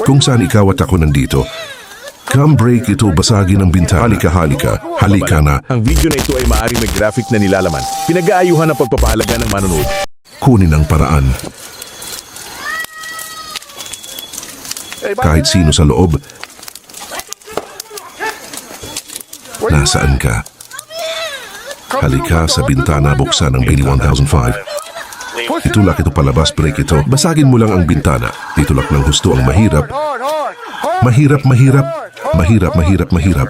kung saan ikaw at ako nandito. Come break ito, basagin ang bintana. Halika, halika, halika na. Ang video na ito ay maaaring may graphic na nilalaman. Pinag-aayuhan ang pagpapahalaga ng manonood. Kunin ang paraan. Kahit sino sa loob, nasaan ka? Halika sa bintana buksan ng 81,005. Tulak ito palabas break ito. Basagin mo lang ang bintana. Titulak ng husto ang mahirap. Mahirap, mahirap. Mahirap, mahirap, mahirap.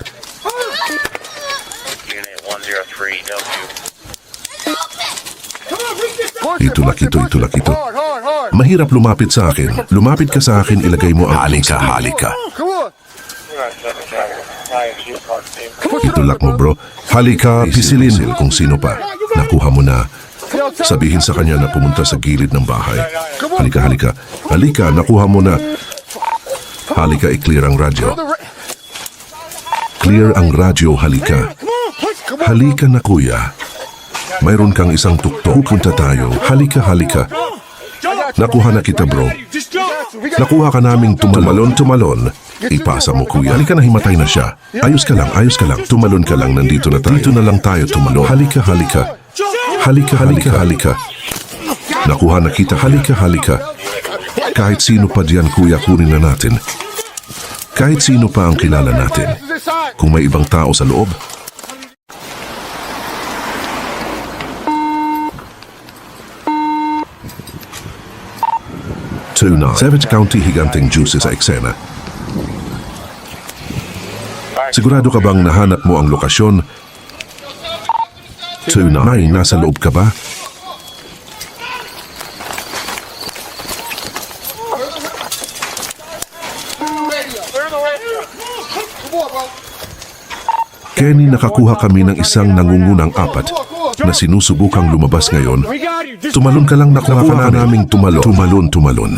Itulak ito, itulak ito. Mahirap lumapit sa akin. Lumapit ka sa akin, ilagay mo ang halika, halika. Itulak mo bro. Halika, pisilin kung sino pa. Nakuha mo na Sabihin sa kanya na pumunta sa gilid ng bahay. Halika, halika. Halika, nakuha mo na. Halika, i-clear ang radyo. Clear ang radyo, halika. Halika na kuya. Mayroon kang isang tuktok. Pupunta tayo. Halika, halika. Nakuha na kita bro. Nakuha ka naming tumalon, tumalon. Ipasa mo kuya. Halika na himatay na siya. Ayos ka lang, ayos ka lang. Tumalon ka lang, nandito na tayo. Dito na lang tayo tumalon. Halika, halika. Halika, halika, halika. Nakuha na kita. Halika, halika. Kahit sino pa diyan kuya, kunin na natin. Kahit sino pa ang kilala natin. Kung may ibang tao sa loob, Tuna. Savage County Higanting Juice sa eksena. Sigurado ka bang nahanap mo ang lokasyon? Tuna. Nay, nasa loob ka ba? Kenny, nakakuha kami ng isang nangungunang apat na sinusubukang lumabas ngayon. Tumalon ka lang nakuha ka naming tumalon. Tumalon, tumalon.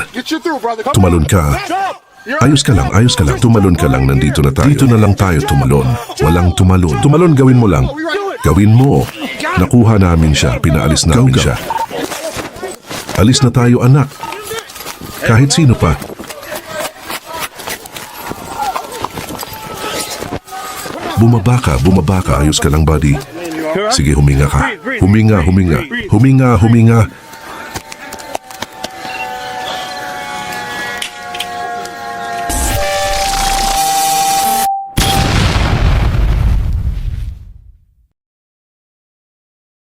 Tumalon ka. Ayos ka lang, ayos ka lang. Tumalon ka lang, nandito na tayo. Dito na lang tayo tumalon. Walang tumalon. Tumalon, gawin mo lang. Gawin mo. Nakuha namin siya, pinaalis namin siya. Alis na tayo, anak. Kahit sino pa. Bumaba ka, bumaba ka. Ayos ka lang, buddy. Sige, huminga ka. Huminga, huminga. Huminga, huminga.